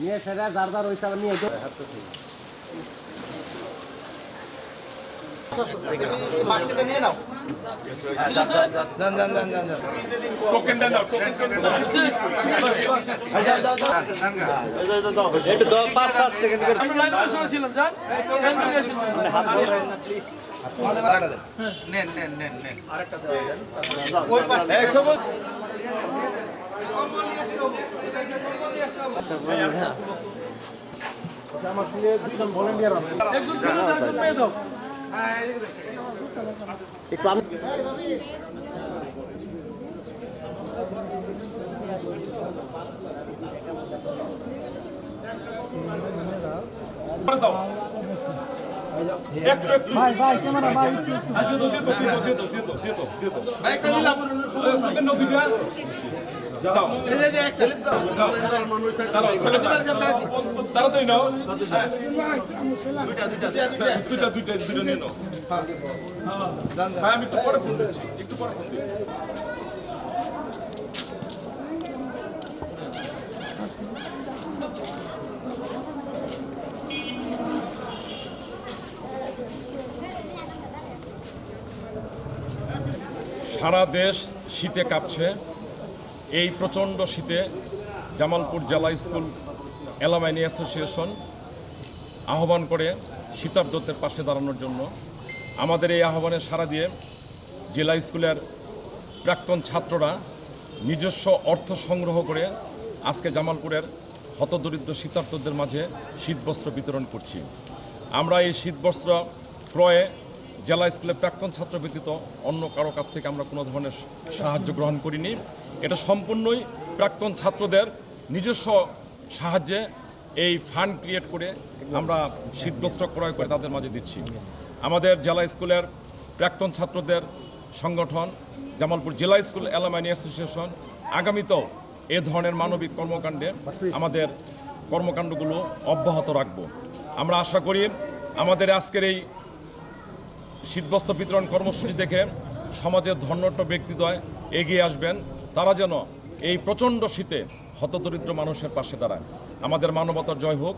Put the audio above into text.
নিয়ে সেটা যার যার ওই হিসাবে নিয়ে মাস্কেটা নিয়ে নাও। একটু পাঁচ সাত সেকেন্ড করে ছিলাম জান নেন নেন নেন নেন আমার সঙ্গে দুজন ভলেন্টিয়ার আছে একজন ছিল একজন মেয়ে দাও একটু আমি তাড়াতাড়ি নাও। দুইটা দুইটা দুইটা দুইটা। নিয়ে নাও। হ্যাঁ। আমি একটু পরে ফোন দিচ্ছি। একটু পরে ফোন দিচ্ছি। সারা দেশ শীতে কাঁপছে। এই প্রচণ্ড শীতে জামালপুর জেলা স্কুল, এলামাইনি অ্যাসোসিয়েশন আহ্বান করে শীতার্থদের পাশে দাঁড়ানোর জন্য। আমাদের এই আহ্বানে সাড়া দিয়ে জেলা স্কুলের প্রাক্তন ছাত্ররা নিজস্ব অর্থ সংগ্রহ করে আজকে জামালপুরের হতদরিদ্র শীতার্থদের মাঝে শীতবস্ত্র বিতরণ করছি। আমরা এই শীতবস্ত্র ক্রয়ে জেলা স্কুলের প্রাক্তন ছাত্র ব্যতীত অন্য কারও কাছ থেকে আমরা কোনো ধরনের সাহায্য গ্রহণ করিনি। এটা সম্পূর্ণই প্রাক্তন ছাত্রদের নিজস্ব সাহায্যে এই ফান্ড ক্রিয়েট করে আমরা শীতবস্ত্র ক্রয় করে তাদের মাঝে দিচ্ছি। আমাদের জেলা স্কুলের প্রাক্তন ছাত্রদের সংগঠন, জামালপুর জেলা স্কুল অ্যালামাইনি অ্যাসোসিয়েশন, আগামীতেও এ ধরনের মানবিক কর্মকাণ্ডে আমাদের কর্মকাণ্ডগুলো অব্যাহত রাখব। আমরা আশা করি আমাদের আজকের এই শীতবস্ত্র বিতরণ কর্মসূচি দেখে সমাজের ধন্যট্য ব্যক্তিদ্বয় এগিয়ে আসবেন। তারা যেন এই প্রচণ্ড শীতে হতদরিদ্র মানুষের পাশে দাঁড়ায়। আমাদের মানবতার জয় হোক।